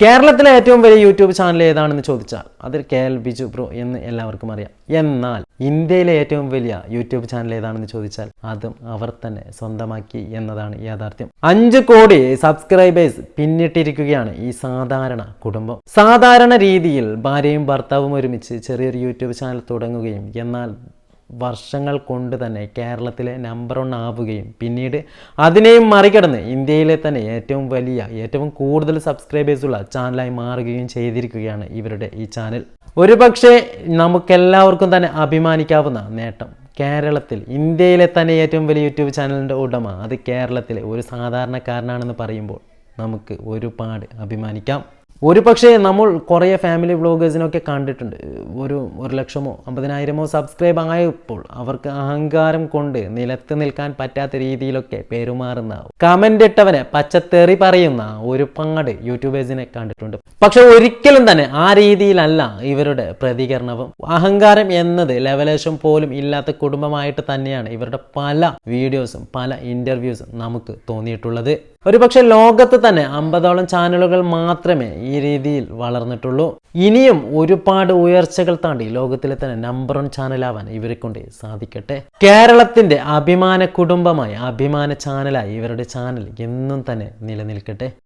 കേരളത്തിലെ ഏറ്റവും വലിയ യൂട്യൂബ് ചാനൽ ഏതാണെന്ന് ചോദിച്ചാൽ അത് കെ എൽ ബിജു ബ്രോ എന്ന് എല്ലാവർക്കും അറിയാം. എന്നാൽ ഇന്ത്യയിലെ ഏറ്റവും വലിയ യൂട്യൂബ് ചാനൽ ഏതാണെന്ന് ചോദിച്ചാൽ അതും അവർ തന്നെ സ്വന്തമാക്കി എന്നതാണ് യാഥാർത്ഥ്യം. അഞ്ച് കോടി സബ്സ്ക്രൈബേഴ്സ് പിന്നിട്ടിരിക്കുകയാണ് ഈ സാധാരണ കുടുംബം. സാധാരണ രീതിയിൽ ഭാര്യയും ഭർത്താവും ഒരുമിച്ച് ചെറിയൊരു യൂട്യൂബ് ചാനൽ തുടങ്ങുകയും എന്നാൽ വർഷങ്ങൾ കൊണ്ട് തന്നെ കേരളത്തിലെ നമ്പർ വൺ ആവുകയും പിന്നീട് അതിനെയും മറികടന്ന് ഇന്ത്യയിലെ തന്നെ ഏറ്റവും വലിയ ഏറ്റവും കൂടുതൽ സബ്സ്ക്രൈബേഴ്സുള്ള ചാനലായി മാറുകയും ചെയ്തിരിക്കുകയാണ് ഇവരുടെ ഈ ചാനൽ ഒരുപക്ഷെ നമുക്കെല്ലാവർക്കും തന്നെ അഭിമാനിക്കാവുന്ന നേട്ടം കേരളത്തിൽ ഇന്ത്യയിലെ തന്നെ ഏറ്റവും വലിയ യൂട്യൂബ് ചാനലിന്റെ ഉടമ അത് കേരളത്തിലെ ഒരു സാധാരണക്കാരനാണെന്ന് പറയുമ്പോൾ നമുക്ക് ഒരുപാട് അഭിമാനിക്കാം. ഒരു പക്ഷേ നമ്മൾ കുറേ ഫാമിലി വ്ളോഗേഴ്സിനൊക്കെ കണ്ടിട്ടുണ്ട്. ഒരു ഒരു ലക്ഷമോ അമ്പതിനായിരമോ സബ്സ്ക്രൈബ് ആയപ്പോൾ അവർക്ക് അഹങ്കാരം കൊണ്ട് നിലത്ത് നിൽക്കാൻ പറ്റാത്ത രീതിയിലൊക്കെ പെരുമാറുന്ന കമന്റ് ഇട്ടവനെ പച്ചത്തേറി പറയുന്ന ഒരു പങ്ങട് യൂട്യൂബേഴ്സിനെ കണ്ടിട്ടുണ്ട്. പക്ഷെ ഒരിക്കലും തന്നെ ആ രീതിയിലല്ല ഇവരുടെ പ്രതികരണവും. അഹങ്കാരം എന്നത് ലെവലേശം പോലും ഇല്ലാത്ത കുടുംബമായിട്ട് തന്നെയാണ് ഇവരുടെ പല വീഡിയോസും പല ഇന്റർവ്യൂസും നമുക്ക് തോന്നിയിട്ടുള്ളത്. ഒരുപക്ഷെ ലോകത്ത് തന്നെ അമ്പതോളം ചാനലുകൾ മാത്രമേ ഈ രീതിയിൽ വളർന്നിട്ടുള്ളൂ. ഇനിയും ഒരുപാട് ഉയർച്ചകൾ താണ്ടി ലോകത്തിലെ തന്നെ നമ്പർ വൺ ചാനലാവാൻ ഇവരെ കൊണ്ട് സാധിക്കട്ടെ. കേരളത്തിന്റെ അഭിമാന കുടുംബമായി അഭിമാന ചാനലായി ഇവരുടെ ചാനൽ എന്നും തന്നെ നിലനിൽക്കട്ടെ.